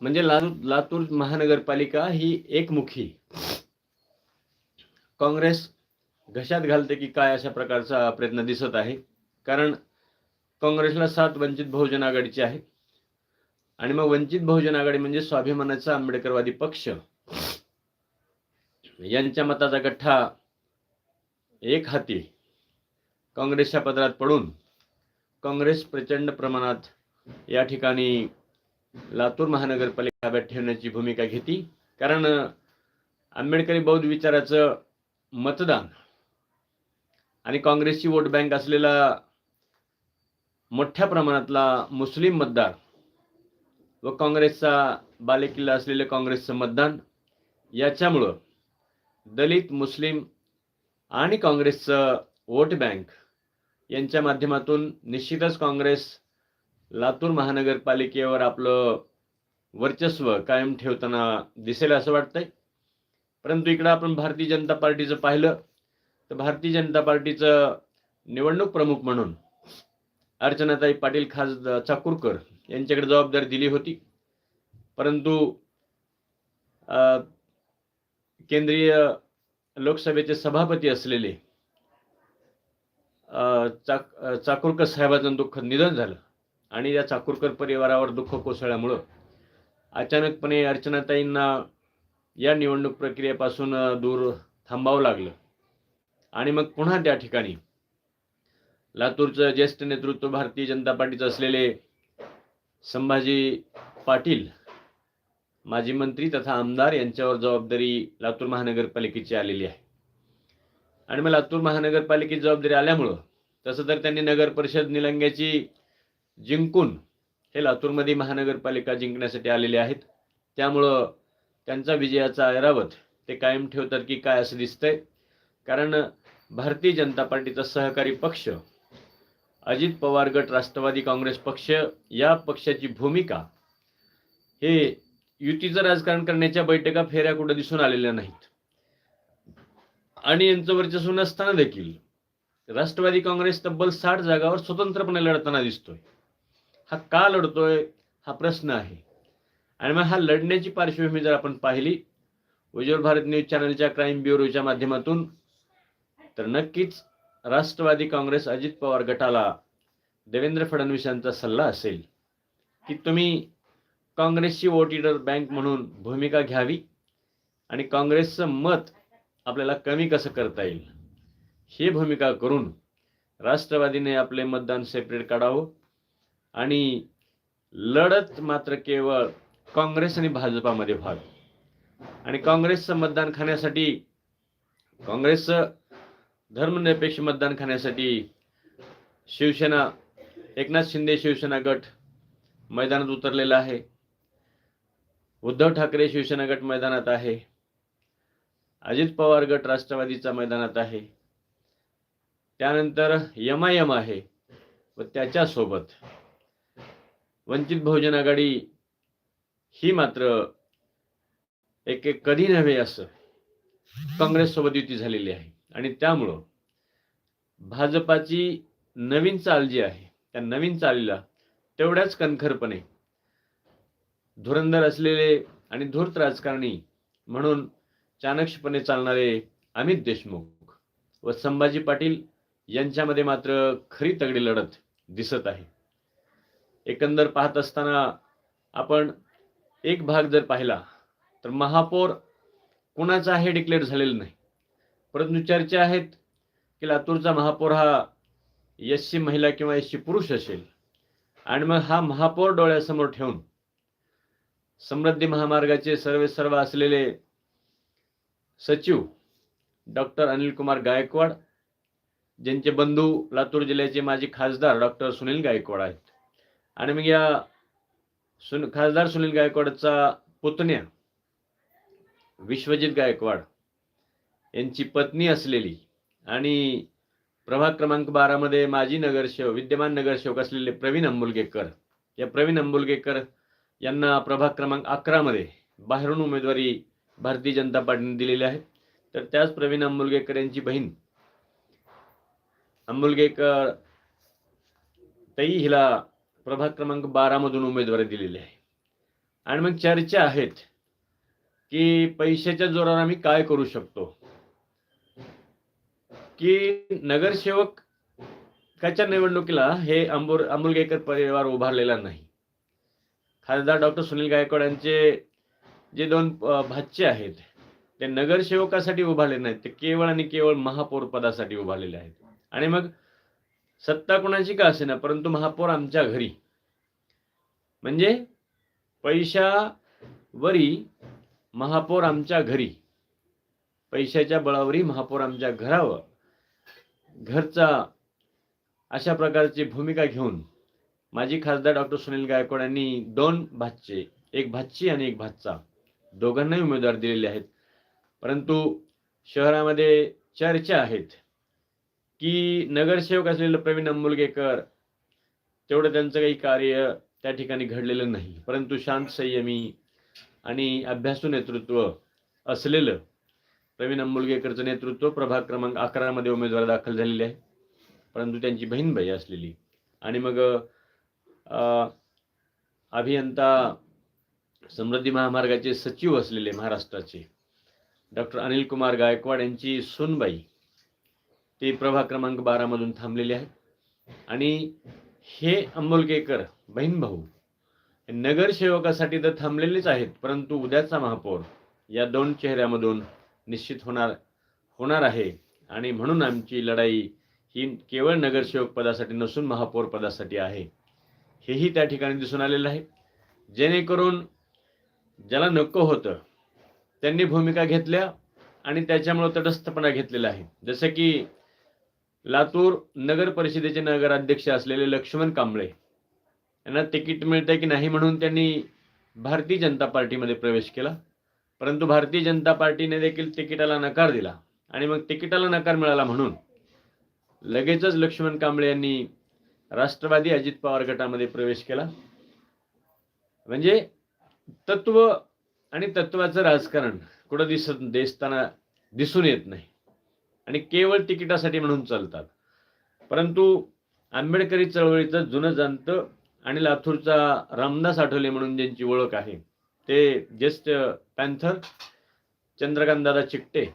म्हणजे लातूर लातूर महानगरपालिका ही एकमुखी काँग्रेस घशात घालते की काय अशा प्रकारचा प्रयत्न दिसत आहे. कारण काँग्रेसला सात वंचित बहुजन आघाडीचे आहे आणि मग वंचित बहुजन आघाडी म्हणजे स्वाभिमानाचा आंबेडकरवादी पक्ष. यांच्या मताचा गठ्ठा एक हाती काँग्रेसच्या पदरात पडून काँग्रेस प्रचंड प्रमाणात या ठिकाणी लातूर महानगरपालिका ताब्यात ठेवण्याची भूमिका घेती. कारण आंबेडकरी बौद्ध विचाराचं मतदान आणि काँग्रेसची वोट बँक असलेला मोठ्या प्रमाणातला मुस्लिम मतदार व काँग्रेसचा बालेकिल्ला असलेले काँग्रेसचं मतदान याच्यामुळं दलित मुस्लिम आणि काँग्रेसचं वोट बँक यांच्या माध्यमातून निश्चितच काँग्रेस लातूर महानगरपालिकेवर आपलं वर्चस्व कायम ठेवताना दिसेल असं वाटतंय. परंतु इकडं आपण भारतीय जनता पार्टीचं पाहिलं तर भारतीय जनता पार्टीचं निवडणूक प्रमुख म्हणून अर्चनाताई पाटील खास चाकूरकर यांच्याकडे जबाबदारी दिली होती. परंतु केंद्रीय लोकसभेचे सभापती असलेले चाक चाकूरकर साहेबांचं दुःख निधन झालं. आणि या चाकूरकर परिवारावर दुःख कोसळल्यामुळं अचानकपणे अर्चनाताईंना या निवडणूक प्रक्रियेपासून दूर थांबावं लागलं. आणि मग पुन्हा त्या ठिकाणी लातूरचं ज्येष्ठ नेतृत्व भारतीय जनता पार्टीचं असलेले संभाजी पाटील माजी मंत्री तथा आमदार यांच्यावर जबाबदारी लातूर महानगरपालिकेची आलेली आहे. आणि मग लातूर महानगरपालिकेची जबाबदारी आल्यामुळं तसं तर त्यांनी नगर परिषद निलंग्याची जिंकून हे लातूरमध्ये महानगरपालिका जिंकण्यासाठी आलेले आहेत. त्यामुळं त्यांचा विजयाचा ऐरावत ते कायम ठेवतात की काय असं दिसतंय. कारण भारतीय जनता पार्टीचा सहकारी पक्ष अजित पवार गट राष्ट्रवादी काँग्रेस पक्ष या पक्षाची भूमिका हे युतीचं राजकारण करण्याच्या बैठका फेऱ्या कुठं दिसून आलेल्या नाहीत. आणि यांचं वर्चस्व नसताना देखील राष्ट्रवादी काँग्रेस तब्बल साठ जागावर स्वतंत्रपणे लढताना दिसतोय. हा का लढतोय हा प्रश्न आहे. आणि मग हा लढण्याची पार्श्वभूमी जर आपण पाहिली उज्ज्वल भारत न्यूज चॅनलच्या क्राईम ब्युरोच्या माध्यमातून तर नक्कीच राष्ट्रवादी काँग्रेस अजित पवार गटाला देवेंद्र फडणवीस यांचा सल्ला असेल की तुम्ही काँग्रेसची वोटिडर बँक म्हणून भूमिका घ्यावी आणि काँग्रेसचं मत आपल्याला कमी कसं करता येईल? ही भूमिका करून राष्ट्रवादीने आपले मतदान सेपरेट काढावं. आणि लढत मात्र केवळ काँग्रेस आणि भाजपामध्ये व्हावी आणि काँग्रेसचं मतदान खाण्यासाठी काँग्रेसचं धर्मनिरपेक्ष मतदान खाण्यासाठी शिवसेना एकनाथ शिंदे शिवसेना गट मैदानात उतरलेला आहे. उद्धव ठाकरे शिवसेना गट मैदानात आहे. अजित पवार गट राष्ट्रवादीचा मैदानात आहे. त्यानंतर यमायम आहे. व त्याच्यासोबत वंचित बहुजन आघाडी ही मात्र एक एक कधी नव्हे असं काँग्रेस सोबत युती झालेली आहे. आणि त्यामुळं भाजपाची नवीन चाल जी आहे त्या नवीन चालीला तेवढ्याच कणखरपणे धुरंधर असलेले आणि धूर्त राजकारणी म्हणून चाणक्षपणे चालणारे अमित देशमुख व संभाजी पाटील यांच्यामध्ये मात्र खरी तगडी लढत दिसत आहे. एकंदर पाहत असताना आपण एक भाग जर पाहिला तर महापौर कुणाचा आहे डिक्लेअर झालेलं नाही. परंतु चर्चा आहेत की लातूरचा महापौर हा एससी महिला किंवा एससी पुरुष असेल आणि मग हा महापौर डोळ्यासमोर ठेवून समृद्धी महामार्गाचे सर्वे सर्व असलेले सचिव डॉक्टर अनिल कुमार गायकवाड ज्यांचे बंधू लातूर जिल्ह्याचे माजी खासदार डॉक्टर सुनील गायकवाड आहेत. आणि मग या सुन खासदार सुनील गायकवाडचा पुतण्या विश्वजित गायकवाड यांची पत्नी असलेली आणि प्रभाग क्रमांक बारामध्ये माजी नगरसेवक विद्यमान नगरसेवक असलेले प्रवीण अंबुलगेकर. या प्रवीण अंबुलगेकर यांना प्रभाग क्रमांक अकरामध्ये बाहेरून उमेदवारी भारतीय जनता पार्टीने दिलेली आहे. तर त्याच प्रवीण अंबुलगेकर यांची बहीण अंबुलगेकर तई हिला प्रभाग क्रमांक बारामधून उमेदवारी दिलेली आहे. आणि मग चर्चा आहेत की पैशाच्या जोरावर आम्ही काय करू शकतो? की नगरसेवक काच्या निवडणुकीला हे अंबोर अमोलगेकर परिवार उभारलेला नाही. खासदार डॉक्टर सुनील गायकवाड यांचे जे दोन अ, भाचे आहेत ते नगरसेवकासाठी उभारले नाहीत ते केवळ आणि केवळ महापौर पदासाठी उभारलेले आहेत. आणि मग सत्ता कोणाची का असेना परंतु महापौर आमच्या घरी. म्हणजे पैशावरी महापौर आमच्या घरी. पैशाच्या बळावरी महापौर आमच्या घरावर घरचा अशा प्रकारची भूमिका घेऊन माजी खासदार डॉक्टर सुनील गायकवाड यांनी दोन भातचे एक भातची आणि एक भाचा दोघांनाही उमेदवार दिलेले आहेत. परंतु शहरामध्ये चर्चा आहेत. की नगरसेवक असलेलं प्रवीण अंबुलगेकर तेवढं त्यांचं काही कार्य त्या ठिकाणी घडलेलं नाही. परंतु शांत संयमी आणि अभ्यासू नेतृत्व असलेलं प्रवीण अंबुलगेकरचं नेतृत्व प्रभाग क्रमांक अकरामध्ये उमेदवार दाखल झालेले आहे. परंतु त्यांची बहीणबाई असलेली. आणि मग अभियंता समृद्धी महामार्गाचे सचिव असलेले महाराष्ट्राचे डॉक्टर अनिल कुमार गायकवाड यांची सुनबाई ते प्रभाग क्रमांक बारामधून थांबलेले आहेत. आणि हे अंबोलकेकर बहीण भाऊ नगरसेवकासाठी तर थांबलेलेच आहेत परंतु उद्याचा महापौर या दोन चेहऱ्यामधून निश्चित होणार होणार आहे. आणि म्हणून आमची लढाई ही केवळ नगरसेवक पदासाठी नसून महापौर पदासाठी आहे. हेही त्या ठिकाणी दिसून आलेलं आहे. जेणेकरून ज्याला नको होतं त्यांनी भूमिका घेतल्या आणि त्याच्यामुळं तटस्थपणा घेतलेला आहे. जसं की लातूर नगर परिषदेचे नगराध्यक्ष असलेले लक्ष्मण कांबळे. यांना तिकीट मिळतंय की नाही म्हणून त्यांनी भारतीय जनता पार्टीमध्ये प्रवेश केला. परंतु भारतीय जनता पार्टीने देखील तिकिटाला नकार दिला. आणि मग तिकिटाला नकार मिळाला म्हणून लगेचच लक्ष्मण कांबळे यांनी राष्ट्रवादी अजित पवार गटामध्ये प्रवेश केला. म्हणजे तत्व आणि तत्वाचं राजकारण कुठं दिसत दिसताना दिसून येत नाही. आणि केवळ तिकिटासाठी म्हणून चालतात. परंतु आंबेडकरी चळवळीचं जुनं जाणतं आणि लातूरचा रामदास आठवले म्हणून ज्यांची ओळख आहे ते ज्येष्ठ पॅन्थर चंद्रकांतदादा चिकटे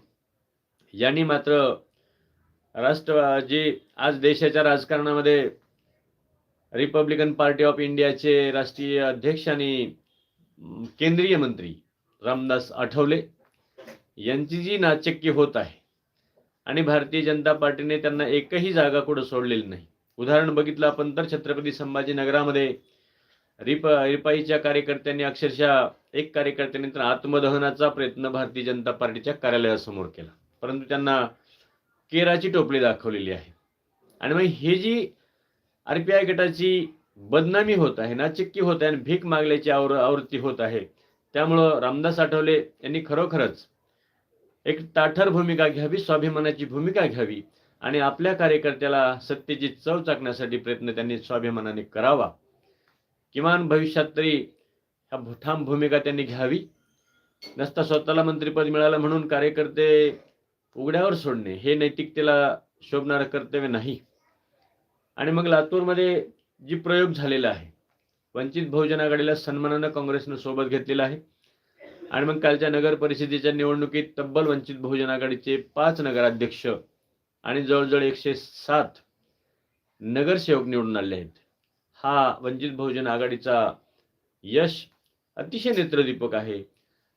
यांनी मात्र राष्ट्र जे आज देशाच्या राजकारणामध्ये रिपब्लिकन पार्टी ऑफ इंडियाचे राष्ट्रीय अध्यक्ष आणि केंद्रीय मंत्री रामदास आठवले यांची जी नाचक्की होत आहे आणि भारतीय जनता पार्टीने त्यांना एकही जागा कुठं सोडलेली नाही. उदाहरण बघितलं आपण तर छत्रपती संभाजीनगरामध्ये रिप रिपाईच्या कार्यकर्त्यांनी अक्षरशः एक कार्यकर्त्यांनी तर आत्मदहनाचा प्रयत्न भारतीय जनता पार्टीच्या कार्यालयासमोर केला. परंतु त्यांना केराची टोपली दाखवलेली आहे. आणि मग हे जी आर पी आय गटाची बदनामी होत आहे नाचिक्की होत आहे आणि भीक मागल्याची आवर आवृत्ती होत आहे त्यामुळं रामदास आठवले यांनी खरोखरच एक ताठर भूमिका घ्यावी स्वाभिमानाची भूमिका घ्यावी आणि आपल्या कार्यकर्त्याला सत्तेची चव चाकण्यासाठी प्रयत्न त्यांनी स्वाभिमानाने करावा. किमान भविष्यात तरी ह्या ठाम भूमिका त्यांनी घ्यावी. नसता स्वतःला मंत्रिपद मिळालं म्हणून कार्यकर्ते उघड्यावर सोडणे हे नैतिकतेला शोभणारं कर्तव्य नाही. आणि मग लातूरमध्ये जी प्रयोग झालेला आहे वंचित बहुजन आघाडीला सन्मानानं काँग्रेसनं सोबत घेतलेला आहे. आणि मग कालच्या नगर परिषदेच्या निवडणुकीत तब्बल वंचित बहुजन आघाडीचे पाच नगराध्यक्ष आणि जवळजवळ एकशे सात नगरसेवक निवडून आले आहेत. हा वंचित बहुजन आघाडीचा यश अतिशय नेत्रदीपक आहे.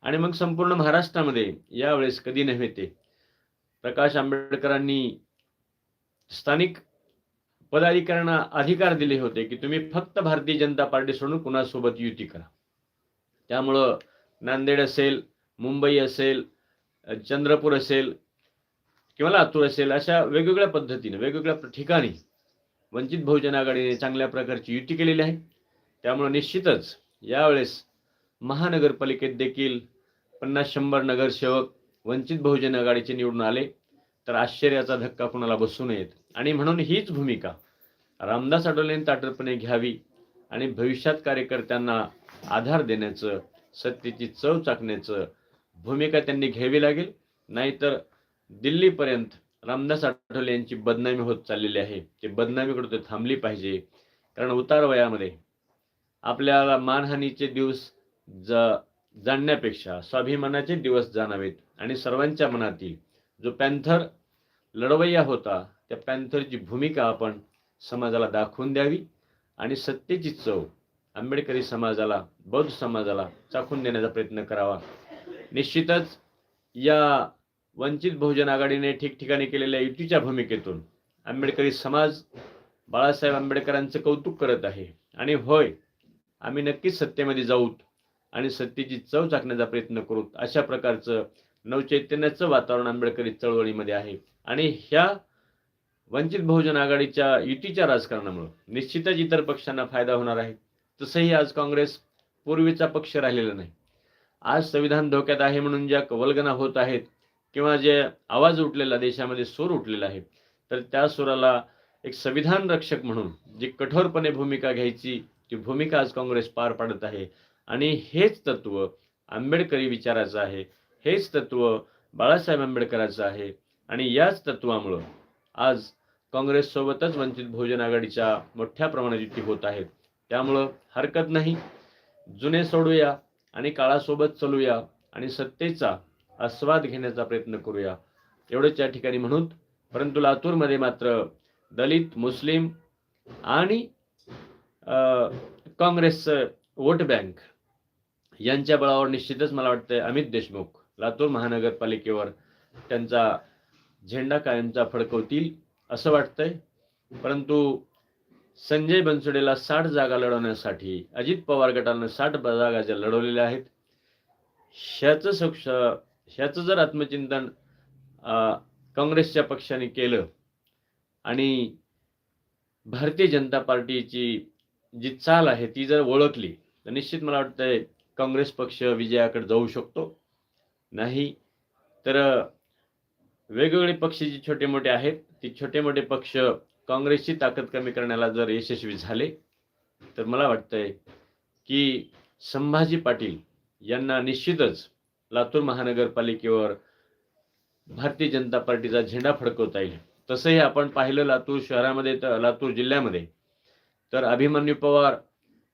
आणि मग संपूर्ण महाराष्ट्रामध्ये यावेळेस कधी नव्हे ते. प्रकाश आंबेडकरांनी स्थानिक पदाधिकाऱ्यांना अधिकार दिले होते की तुम्ही फक्त भारतीय जनता पार्टी सोडून कुणासोबत युती करा. त्यामुळं नांदेड असेल मुंबई असेल चंद्रपूर असेल किंवा लातूर असेल अशा वेगवेगळ्या पद्धतीने वेगवेगळ्या ठिकाणी वंचित बहुजन आघाडीने चांगल्या प्रकारची युती केलेली आहे. त्यामुळे निश्चितच यावेळेस महानगरपालिकेत देखील पन्नास शंभर नगरसेवक वंचित बहुजन आघाडीचे निवडून आले तर आश्चर्याचा धक्का कुणाला बसू नयेत. आणि म्हणून हीच भूमिका रामदास आठवलेंनी ताटरपणे घ्यावी आणि भविष्यात कार्यकर्त्यांना आधार देण्याचं सत्तेची चव चाकण्याचं भूमिका त्यांनी घ्यावी लागेल. नाहीतर दिल्लीपर्यंत रामदास आठवले यांची बदनामी होत चाललेली आहे. ते बदनामीकडे ते थांबली पाहिजे. कारण उतार वयामध्ये आपल्याला मानहानीचे दिवस जा जाणण्यापेक्षा स्वाभिमानाचे दिवस जाणावेत. आणि सर्वांच्या मनातील जो पॅन्थर लढवय्या होता त्या पॅन्थरची भूमिका आपण समाजाला दाखवून द्यावी. आणि सत्तेची चव आंबेडकरी समाजाला बौद्ध समाजाला चाखून देण्याचा प्रयत्न करावा. निश्चितच या वंचित बहुजन आघाडीने ठिकठिकाणी केलेल्या युतीच्या भूमिकेतून आंबेडकरी समाज बाळासाहेब आंबेडकरांचं कौतुक करत आहे. आणि होय आम्ही नक्कीच सत्तेमध्ये जाऊत आणि सत्तेची चव चाकण्याचा प्रयत्न करू अशा प्रकारचं नवचैतन्याचं वातावरण आंबेडकरी चळवळीमध्ये आहे. आणि ह्या वंचित बहुजन आघाडीच्या युतीच्या राजकारणामुळे निश्चितच इतर पक्षांना फायदा होणार आहे. तसंही आज काँग्रेस पूर्वीचा पक्ष राहिलेला नाही. आज संविधान धोक्यात आहे म्हणून ज्या कवलगना होत आहेत किंवा जे आवाज उठलेला देशामध्ये सूर उठलेला आहे तर त्या सुराला एक संविधान रक्षक म्हणून जी कठोरपणे भूमिका घ्यायची ती भूमिका आज काँग्रेस पार पाडत आहे. आणि हेच तत्व आंबेडकरी विचाराचं आहे हेच तत्व बाळासाहेब आंबेडकराचं आहे. आणि याच तत्वामुळं आज काँग्रेससोबतच वंचित बहुजन आघाडीच्या मोठ्या प्रमाणात युती होत आहेत. त्यामुळं हरकत नाही. जुने सोडूया आणि काळासोबत चलूया आणि सत्तेचा आस्वाद घेण्याचा प्रयत्न करूया. एवढंच या ठिकाणी म्हणून परंतु लातूरमध्ये मात्र दलित मुस्लिम आणि काँग्रेसचं वोट बँक यांच्या बळावर निश्चितच मला वाटतंय अमित देशमुख लातूर महानगरपालिकेवर त्यांचा झेंडा कायमचा फडकवतील असं वाटतंय. परंतु संजय बनसोडेला साठ जागा लढवण्यासाठी अजित पवार गटानं साठ जागा ज्या लढवलेल्या आहेत. ह्याचं सक्ष ह्याचं जर आत्मचिंतन काँग्रेसच्या पक्षाने केलं आणि भारतीय जनता पार्टीची जी चाल आहे ती जर ओळखली तर निश्चित मला वाटतंय काँग्रेस पक्ष विजयाकडे जाऊ शकतो. नाही तर वेगवेगळे पक्ष जे छोटे मोठे आहेत ते छोटे मोठे पक्ष काँग्रेसची ताकद कमी करण्याला जर यशस्वी झाले तर मला वाटतंय की संभाजी पाटील यांना निश्चितच लातूर महानगरपालिकेवर भारतीय जनता पार्टीचा झेंडा फडकवता येईल. तसंही आपण पाहिलं लातूर शहरामध्ये तर लातूर जिल्ह्यामध्ये तर अभिमन्यू पवार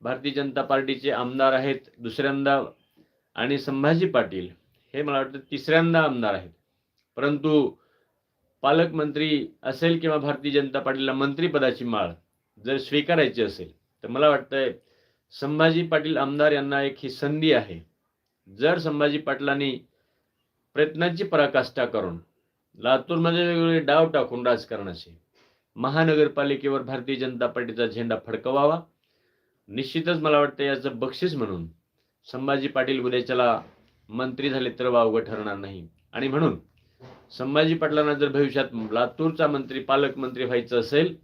भारतीय जनता पार्टीचे आमदार आहेत दुसऱ्यांदा आणि संभाजी पाटील हे मला वाटतं तिसऱ्यांदा आमदार आहेत. परंतु पालकमंत्री असेल किंवा भारतीय जनता पार्टीला मंत्रीपदाची माळ जर स्वीकारायची असेल तर मला वाटतंय संभाजी पाटील आमदार यांना एक ही संधी आहे. जर संभाजी पाटलांनी प्रयत्नांची पराकाष्ठा करून लातूरमध्ये वेगवेगळे डाव टाकून राजकारणाचे महानगरपालिकेवर भारतीय जनता पार्टीचा झेंडा फडकवावा निश्चितच मला वाटतं याचं बक्षीस म्हणून संभाजी पाटील उद्याच्याला मंत्री झाले तर वावगं ठरणार नाही. आणि म्हणून संभाजी पाटलांना जर भविष्यात लातूरचा मंत्री पालकमंत्री व्हायचं असेल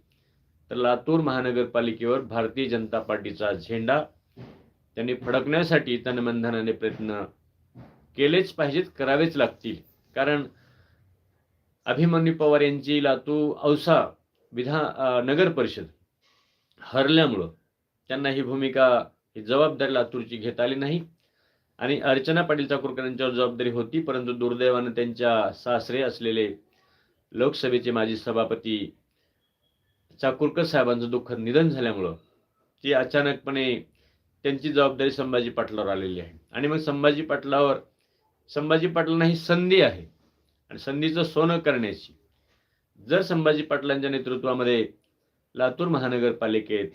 तर लातूर महानगरपालिकेवर भारतीय जनता पार्टीचा झेंडा. त्यांनी फडकण्यासाठी तनबंधनाने प्रयत्न केलेच पाहिजेत करावेच लागतील. कारण अभिमन्यू पवार यांची लातूर औसा विधान नगर परिषद हरल्यामुळं त्यांना ही भूमिका ही जबाबदारी लातूरची घेता आली नाही. आणि अर्चना पाटील चाकूरकर यांच्यावर जबाबदारी होती परंतु दुर्दैवानं त्यांच्या सासरे असलेले लोकसभेचे माजी सभापती चाकूरकर साहेबांचं दुःखद निधन झाल्यामुळं ती अचानकपणे त्यांची जबाबदारी संभाजी पाटलावर आलेली आहे. आणि मग संभाजी पाटलावर संभाजी पाटलांना ही संधी आहे. आणि संधीचं सोनं करण्याची. जर संभाजी पाटलांच्या नेतृत्वामध्ये लातूर महानगरपालिकेत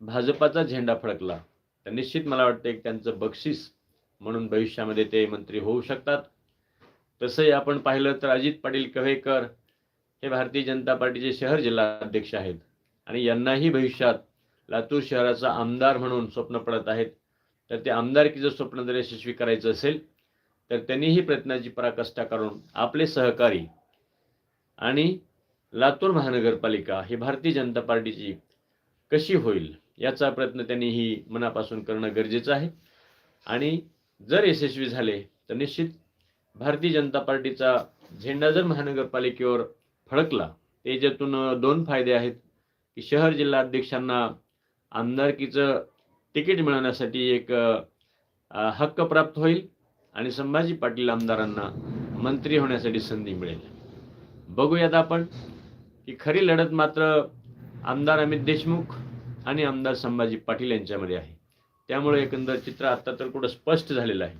भाजपाचा झेंडा फडकला तर निश्चित मला वाटतं एक त्यांचं बक्षीस म्हणून भविष्यामध्ये ते मंत्री होऊ शकतात. तसंही आपण पाहिलं तर अजित पाटील कव्हेकर हे भारतीय जनता पार्टीचे शहर जिल्हा अध्यक्ष आहेत. आणि यांनाही भविष्यात लातूर शहराचा आमदार म्हणून स्वप्न पडत आहेत. तर ते आमदारकीचं स्वप्न जर यशस्वी करायचं असेल तर त्यांनीही प्रयत्नाची पराकाष्ठा करून आपले सहकारी आणि लातूर महानगरपालिका ही भारतीय जनता पार्टीची कशी होईल याचा प्रयत्न त्यांनीही मनापासून करणं गरजेचं आहे. आणि जर यशस्वी झाले तर निश्चित भारतीय जनता पार्टीचा झेंडा जर महानगरपालिकेवर फडकला त्याच्यातून दोन फायदे आहेत. की शहर जिल्हा अध्यक्षांना आमदारकीचं तिकीट मिळवण्यासाठी एक हक्क प्राप्त होईल आणि संभाजी पाटील आमदारांना मंत्री होण्यासाठी संधी मिळेल. बघूयात आपण की खरी लढत मात्र आमदार अमित देशमुख आणि आमदार संभाजी पाटील यांच्यामध्ये आहे. त्यामुळे एकंदर चित्र आता तर कुठं स्पष्ट झालेलं आहे.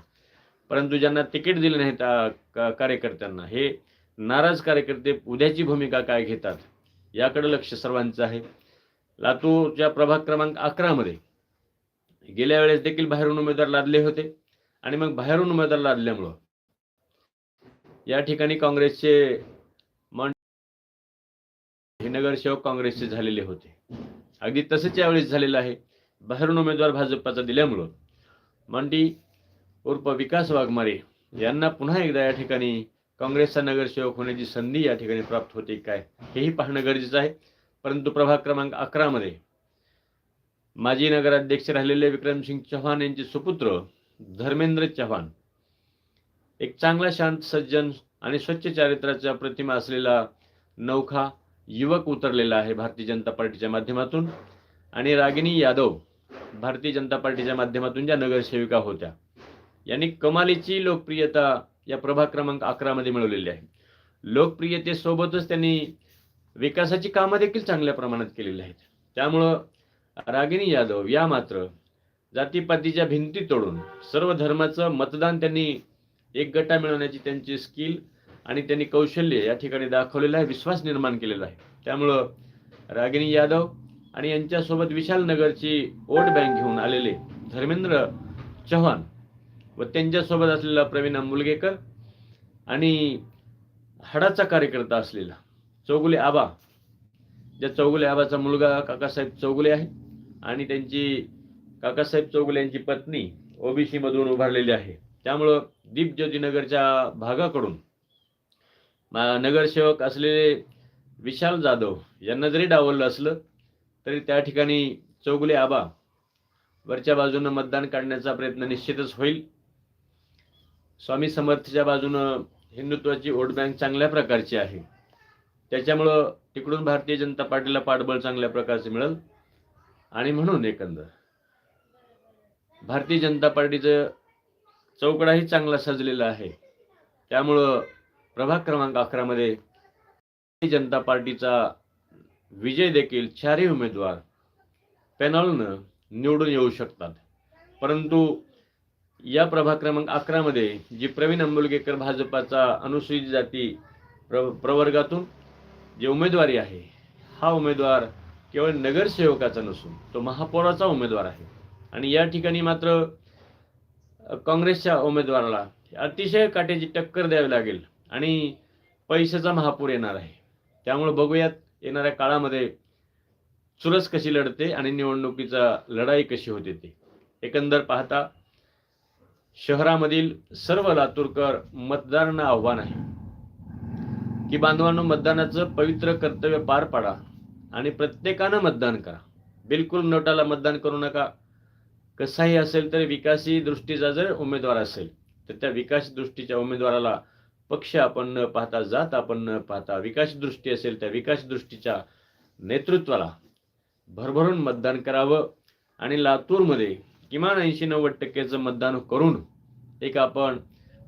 परंतु ज्यांना तिकीट दिले नाही त्या का- कार्यकर्त्यांना हे नाराज कार्यकर्ते उद्याची भूमिका काय घेतात याकडे लक्ष सर्वांचं आहे. लातूरच्या प्रभाग क्रमांक अकरामध्ये गेल्या वेळेस देखील बाहेरून उमेदवार लादले होते आणि मग बाहेरून उमेदवार लादल्यामुळं या ठिकाणी काँग्रेसचे मन हे नगरसेवक काँग्रेसचे झालेले होते. अगदी तसंच यावेळेस झालेलं आहे. बाहेरून उमेदवार भाजपचा दिल्यामुळं मंडी उर्फ विकास वाघमारे यांना पुन्हा एकदा या ठिकाणी काँग्रेसचा नगरसेवक होण्याची संधी या ठिकाणी प्राप्त होते काय हेही पाहणं गरजेचं आहे. परंतु प्रभाग क्रमांक अकरामध्ये माजी नगराध्यक्ष राहिलेले विक्रमसिंग चव्हाण यांचे सुपुत्र धर्मेंद्र चव्हाण एक चांगला शांत सज्जन आणि स्वच्छ चारित्र्याचा प्रतिमा असलेला नौखा युवक उतरलेला आहे भारतीय जनता पार्टीच्या माध्यमातून. आणि रागिनी यादव भारतीय जनता पार्टीच्या माध्यमातून ज्या नगरसेविका होत्या यांनी कमालीची लोकप्रियता या प्रभाग क्रमांक अकरामध्ये मिळवलेली आहे. लोकप्रियतेसोबतच त्यांनी विकासाची कामं देखील चांगल्या प्रमाणात केलेली आहेत. त्यामुळं रागिनी यादव या मात्र जातीपातीच्या भिंती तोडून सर्व धर्माचं मतदान त्यांनी एक गटा मिळवण्याची त्यांची स्किल आणि त्यांनी कौशल्य या ठिकाणी दाखवलेलं आहे विश्वास निर्माण केलेला आहे. त्यामुळं रागिनी यादव आणि यांच्यासोबत विशाल नगरची वोट बँक घेऊन आलेले धर्मेंद्र चव्हाण व त्यांच्यासोबत असलेला प्रवीण आंबुलगेकर आणि हाडाचा कार्यकर्ता असलेला चौगुले आबा. ज्या चौगुले आबाचा मुलगा काकासाहेब चौगुले आहे आणि त्यांची काकासाहेब चौगुले यांची पत्नी ओबीसीमधून उभारलेली आहे. त्यामुळं दीपज्योतीनगरच्या भागाकडून नगरसेवक असलेले विशाल जाधव यांना जरी डावललं असलं तरी त्या ठिकाणी चौगुले आबा वरच्या बाजूनं मतदान काढण्याचा प्रयत्न निश्चितच होईल. स्वामी समर्थच्या बाजूनं हिंदुत्वाची वोट बँक चांगल्या प्रकारची आहे. त्याच्यामुळं तिकडून भारतीय जनता पार्टीला पाठबळ चांगल्या प्रकारचे मिळेल. आणि म्हणून एकंदर भारतीय जनता पार्टीचं चौकडाही चांगला सजलेला आहे. त्यामुळं प्रभाग क्रमांक अकरामध्ये भारतीय जनता पार्टीचा विजय देखील चारही उमेदवार पॅनलनं निवडून येऊ शकतात. परंतु या प्रभाग क्रमांक अकरामध्ये जी प्रवीण आंबोलगेकर भाजपाचा अनुसूचित जाती प्र प्रवर्गातून जे उमेदवारी आहे हा उमेदवार केवळ नगरसेवकाचा नसून तो महापौराचा उमेदवार आहे. आणि या ठिकाणी मात्र काँग्रेसच्या उमेदवाराला अतिशय काट्याची टक्कर द्यावी लागेल आणि पैशाचा महापूर येणार आहे. त्यामुळे बघूयात येणाऱ्या काळामध्ये चुरस कशी लढते आणि निवडणुकीचा लढाई कशी होते ते एकंदर पाहता शहरामधील सर्व लातूरकर मतदारांना आव्हान आहे की बांधवांनो मतदानाचं पवित्र कर्तव्य पार पाडा आणि प्रत्येकानं मतदान करा. बिलकुल नोटाला मतदान करू नका. कसाही असेल तर विकासी दृष्टीचा जर उमेदवार असेल तर त्या विकास दृष्टीच्या उमेदवाराला पक्ष आपण न पाहता जात आपण न पाहता विकास दृष्टी असेल त्या विकास दृष्टीच्या नेतृत्वाला भरभरून मतदान करावं आणि लातूरमध्ये किमान ऐंशी नव्वद टक्क्याचं मतदान करून एक आपण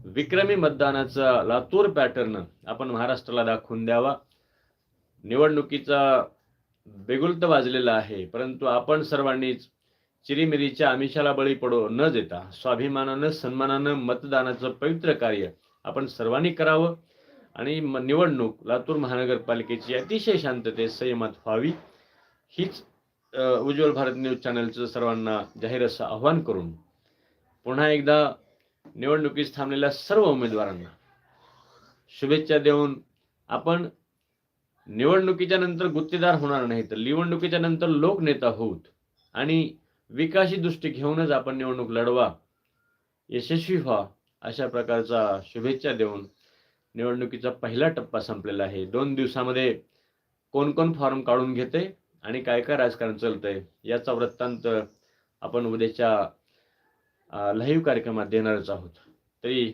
विक्रमी मतदानाचा लातूर पॅटर्न आपण महाराष्ट्राला दाखवून द्यावा. निवडणुकीचा बेगुलत वाजलेला आहे परंतु आपण सर्वांनीच चिरीमिरीच्या आमिषाला बळी पडो न देता स्वाभिमानानं सन्मानानं मतदानाचं पवित्र कार्य आपण सर्वांनी करावं. आणि म- निवडणूक लातूर महानगरपालिकेची अतिशय शांततेत संयमात व्हावी. हीच उज्ज्वल भारत न्यूज चॅनलचं सर्वांना जाहीर असं आव्हान करून पुन्हा एकदा निवडणुकीस थांबलेल्या सर्व उमेदवारांना शुभेच्छा देऊन आपण निवडणुकीच्या नंतर गुत्तेदार होणार नाही तर निवडणुकीच्या नंतर लोकनेता होऊत आणि विकासी दृष्टी घेऊनच आपण निवडणूक लढवा. यशस्वी व्हा. अशा प्रकारचा शुभेच्छा देऊन निवडणुकीचा पहिला टप्पा संपलेला आहे. दोन दिवसामध्ये कोण कोण फॉर्म काढून घेते आणि काय काय राजकारण चालतंय याचा वृत्तांत आपण उद्याच्या लाईव्ह कार्यक्रमात देणारच आहोत. तरी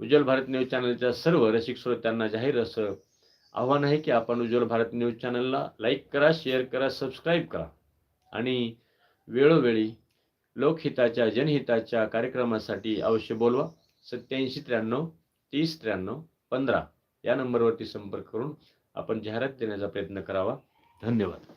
उज्ज्वल भारत न्यूज चॅनलच्या सर्व रसिक श्रोत्यांना जाहीर असं आव्हान आहे की आपण उज्ज्वल भारत न्यूज चॅनलला लाईक करा शेअर करा सबस्क्राईब करा. आणि वेळोवेळी लोकहिताच्या जनहिताच्या कार्यक्रमासाठी अवश्य बोलवा. सत्याऐंशी त्र्याण्णव तीस त्र्याण्णव पंधरा या नंबरवरती संपर्क करून आपण जाहिरात देण्याचा प्रयत्न करावा. धन्यवाद.